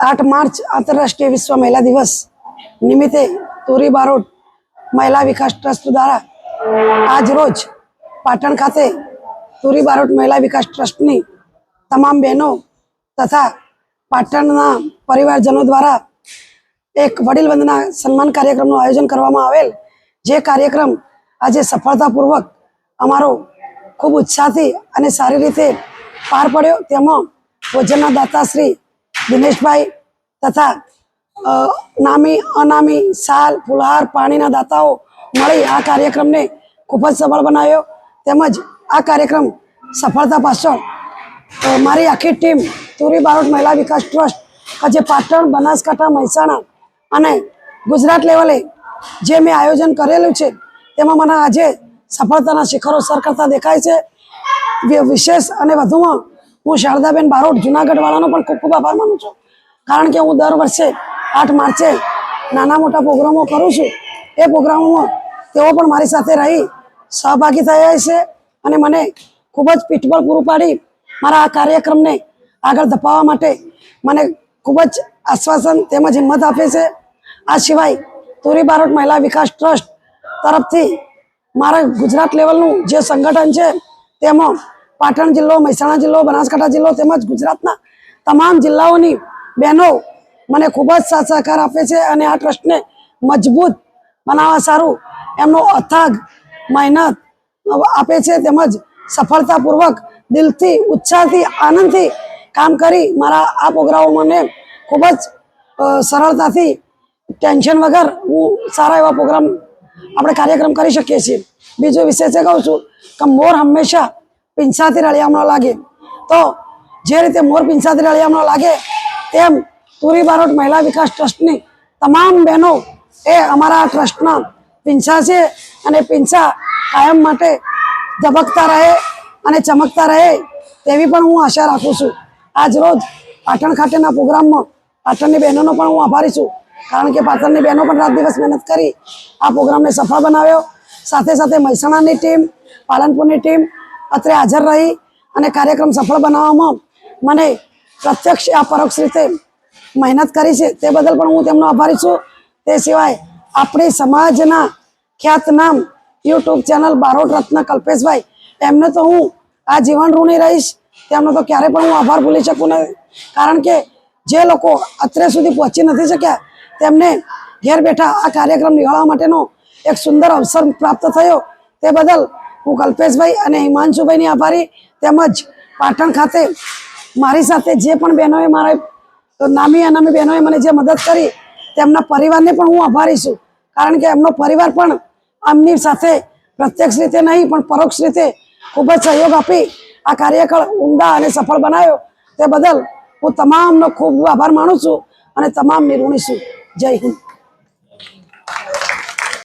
આઠ માર્ચ આંતરરાષ્ટ્રીય વિશ્વ મહિલા દિવસ નિમિત્તે તુરી બારોટ મહિલા વિકાસ ટ્રસ્ટ દ્વારા આજ રોજ પાટણ ખાતે તુરી બારોટ મહિલા વિકાસ ટ્રસ્ટની તમામ બહેનો તથા પાટણના પરિવારજનો દ્વારા એક વડીલ વંદના સન્માન કાર્યક્રમનું આયોજન કરવામાં આવેલ. જે કાર્યક્રમ આજે સફળતાપૂર્વક અમારો ખૂબ ઉત્સાહથી અને સારી રીતે પાર પડ્યો. તેમાં ભોજનના દાતાશ્રી દિનેશભાઈ તથા નામી, અનામી, સાલ, ફુલહાર, પાણીના દાતાઓ મળી આ કાર્યક્રમને ખૂબ જ સફળ બનાવ્યો. તેમજ આ કાર્યક્રમ સફળતા પાછળ મારી આખી ટીમ તુરી બારોટ મહિલા વિકાસ ટ્રસ્ટ કે જે પાટણ, બનાસકાંઠા, મહેસાણા અને ગુજરાત લેવલે જે મેં આયોજન કરેલું છે, તેમાં મને આજે સફળતાના શિખરો સર કરતા દેખાય છે. વિશેષ અને વધુમાં હું શારદાબેન બારોટ જુનાગઢ વાળાનો પણ ખૂબ ખૂબ આભાર માનું છું. કારણ કે હું દર વર્ષે આઠ માર્ચે નાના મોટા પ્રોગ્રામો કરું છું. એ પ્રોગ્રામોમાં તેઓ પણ મારી સાથે રહી સહભાગી થયા છે અને મને ખૂબ જ પીઠબળ પૂરું પાડી મારા આ કાર્યક્રમને આગળ ધપાવવા માટે મને ખૂબ જ આશ્વાસન તેમજ હિંમત આપે છે. આ સિવાય તુરી બારોટ મહિલા વિકાસ ટ્રસ્ટ તરફથી મારા ગુજરાત લેવલનું જે સંગઠન છે, તેમાં પાટણ જિલ્લો, મહેસાણા જિલ્લો, બનાસકાંઠા જિલ્લો તેમજ ગુજરાતના તમામ જિલ્લાઓની બહેનો મને ખૂબ જ સાથ સહકાર આપે છે અને આ ટ્રસ્ટને મજબૂત બનાવવા સારું એમનો અથાગ, મહેનત આપે છે તેમજ સફળતાપૂર્વક દિલથી, ઉત્સાહથી, આનંદથી કામ કરી મારા આ પ્રોગ્રામો મને ખૂબ જ સરળતાથી ટેન્શન વગર હું સારા એવા પ્રોગ્રામ આપણે કાર્યક્રમ કરી શકીએ છીએ. બીજો વિશેષ એ કહું છું કે મોર હંમેશા પીંછાથી રળિયામણો લાગે. તો જે રીતે મોર પીંછાથી રળિયામણો લાગે, તેમ તુરી બારોટ મહિલા વિકાસ ટ્રસ્ટની તમામ બહેનો એ અમારા ટ્રસ્ટના પીંછા છે અને પીંછા કાયમ માટે ધબકતા રહે અને ચમકતા રહે તેવી પણ હું આશા રાખું છું. આજ રોજ પાટણ ખાતેના પ્રોગ્રામમાં પાટણની બહેનોનો પણ હું આભારી છું. કારણ કે પાટણની બહેનો પણ રાત દિવસ મહેનત કરી, આ પ્રોગ્રામને સફળ બનાવ્યો. સાથે સાથે મહેસાણાની ટીમ, પાલનપુરની ટીમ અત્રે હાજર રહી અને કાર્યક્રમ સફળ બનાવવામાં મને પ્રત્યક્ષ આ પરોક્ષ રીતે મહેનત કરી છે. તે બદલ પણ હું તેમનો આભારી છું. તે સિવાય આપણી સમાજના ખ્યાતનામ યુટ્યુબ ચેનલ બારોટ રત્ન કલ્પેશભાઈ, એમને તો હું આ જીવન ઋણી રહીશ. તેમનો તો ક્યારે પણ હું આભાર ભૂલી શકું નહીં. કારણ કે જે લોકો અત્રે સુધી પહોંચી નથી શક્યા તેમને ઘેર બેઠા આ કાર્યક્રમ નિહાળવા માટેનો એક સુંદર અવસર પ્રાપ્ત થયો. તે બદલ હું કલ્પેશભાઈ અને હિમાંશુભાઈની આભારી તેમજ પાટણ ખાતે મારી સાથે જે પણ બહેનોએ મારા નામી અનામી બહેનોએ મને જે મદદ કરી, તેમના પરિવારને પણ હું આભારી છું. કારણ કે એમનો પરિવાર પણ આમની સાથે પ્રત્યક્ષ રીતે નહીં, પણ પરોક્ષ રીતે ખૂબ જ સહયોગ આપી આ કાર્યક્રમ ઉમદા અને સફળ બનાવ્યો. તે બદલ હું તમામનો ખૂબ આભાર માનું છું અને તમામ નિર્ણય છું. જય હિન્દ.